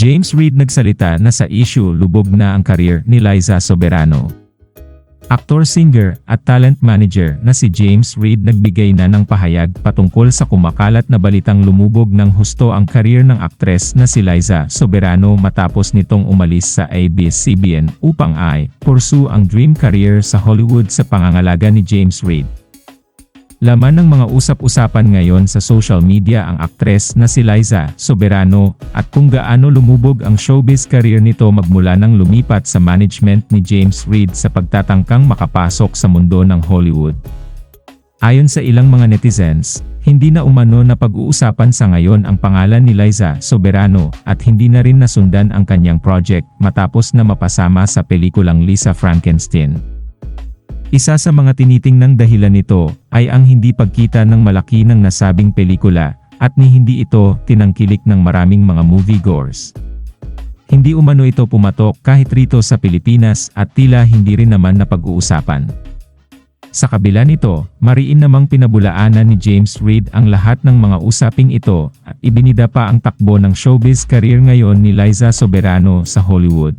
James Reid nagsalita na sa issue lubog na ang karir ni Liza Soberano. Aktor, singer, at talent manager na si James Reid nagbigay na ng pahayag patungkol sa kumakalat na balitang lumubog ng husto ang karir ng aktres na si Liza Soberano matapos nitong umalis sa ABS-CBN upang ay pursue ang dream career sa Hollywood sa pangangalaga ni James Reid. Laman ng mga usap-usapan ngayon sa social media ang aktres na si Liza Soberano at kung gaano lumubog ang showbiz career nito magmula nang lumipat sa management ni James Reid sa pagtatangkang makapasok sa mundo ng Hollywood. Ayon sa ilang mga netizens, hindi na umano na pag-uusapan sa ngayon ang pangalan ni Liza Soberano at hindi na rin nasundan ang kanyang project matapos na mapasama sa pelikulang Lisa Frankenstein. Isa sa mga tinitingnang dahilan nito ay ang hindi pagkita ng malaki ng nasabing pelikula at ni hindi ito tinangkilik ng maraming mga moviegoers. Hindi umano ito pumatok kahit rito sa Pilipinas at tila hindi rin naman napag-uusapan. Sa kabila nito, mariin namang pinabulaanan ni James Reid ang lahat ng mga usaping ito at ibinida pa ang takbo ng showbiz career ngayon ni Liza Soberano sa Hollywood.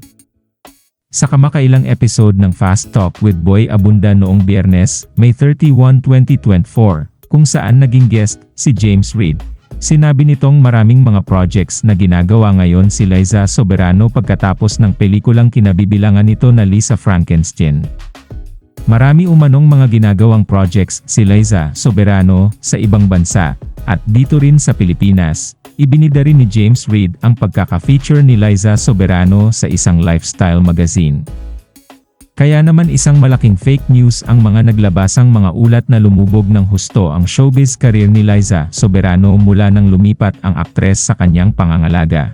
Sa kamakailang episode ng Fast Talk with Boy Abunda noong Biyernes, May 31, 2024, kung saan naging guest si James Reid, sinabi nitong maraming mga projects na ginagawa ngayon si Liza Soberano pagkatapos ng pelikulang kinabibilangan nito na Lisa Frankenstein. Marami umanong mga ginagawang projects si Liza Soberano sa ibang bansa, at dito rin sa Pilipinas. Ibinida rin ni James Reid ang pagkaka-feature ni Liza Soberano sa isang lifestyle magazine. Kaya naman isang malaking fake news ang mga naglabasang mga ulat na lumubog ng husto ang showbiz career ni Liza Soberano mula nang lumipat ang aktres sa kanyang pangangalaga.